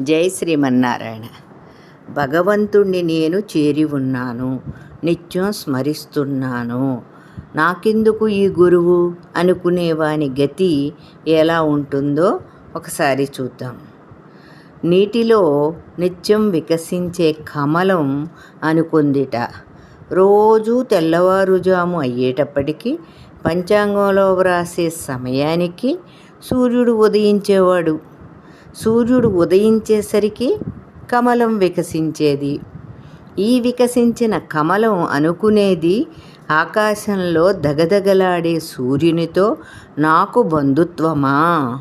జై శ్రీమన్నారాయణ. భగవంతుణ్ణి నేను చేరి ఉన్నాను నిత్యం స్మరిస్తున్నాను. నాకెందుకు ఈ గురువు? అనుకునేవాని గతి ఎలా ఉంటుందో ఒకసారి చూద్దాం. నీటిలో నిత్యం వికసించే కమలం అనుకుందిట. రోజు తెల్లవారుజాము అయ్యేటప్పటికీ పంచాంగంలో వ్రాసే సమయానికి సూర్యుడు ఉదయించేవాడు. సూర్యుడు ఉదయించేసరికి కమలం వికసించేది. ఈ వికసించిన కమలం అనుకునేది ఆకాశంలో దగదగలాడే సూర్యునితో నాకు బంధుత్వమా?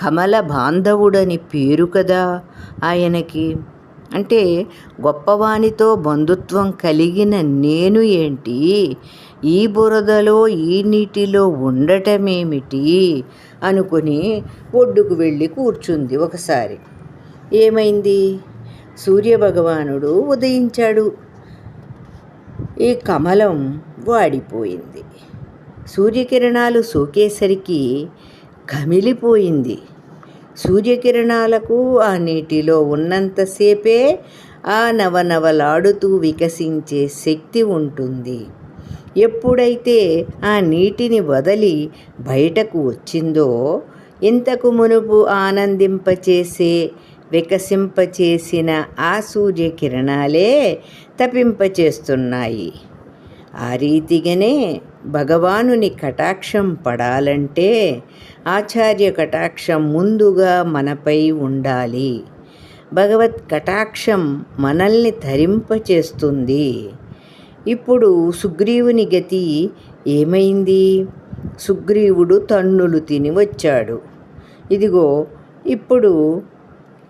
కమల బాంధవుడని పేరు కదా ఆయనకి. అంటే గొప్పవానితో బంధుత్వం కలిగిన నేను ఏంటి? ఈ బురదలో ఈ నీటిలో ఉండటమేమిటి? అనుకుని ఒడ్డుకు వెళ్ళి కూర్చుంది ఒకసారి. ఏమైంది? సూర్యభగవానుడు ఉదయించాడు. ఈ కమలం వాడిపోయింది. సూర్యకిరణాలు సోకేసరికి కమిలిపోయింది. సూర్యకిరణాలకు ఆ నీటిలో ఉన్నంతసేపే ఆ నవనవలాడుతూ వికసించే శక్తి ఉంటుంది. ఎప్పుడైతే ఆ నీటిని వదలి బయటకు వచ్చిందో ఇంతకు మునుపు ఆనందింపచేసే వికసింపచేసిన ఆ సూర్యకిరణాలే తపింపచేస్తున్నాయి. ఆ రీతిగానే భగవానుని కటాక్షం పడాలంటే ఆచార్య కటాక్షం ముందుగా మనపై ఉండాలి. భగవత్ కటాక్షం మనల్ని ధరింపచేస్తుంది ఇప్పుడు సుగ్రీవుని గతి ఏమైంది? సుగ్రీవుడు తన్నులు తిని వచ్చాడు. ఇదిగో ఇప్పుడు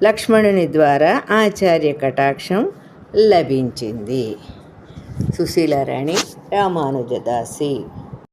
లక్ష్మణుని ద్వారా ఆచార్య కటాక్షం లభించింది. சுசீலரணி ராமானுஜதாசி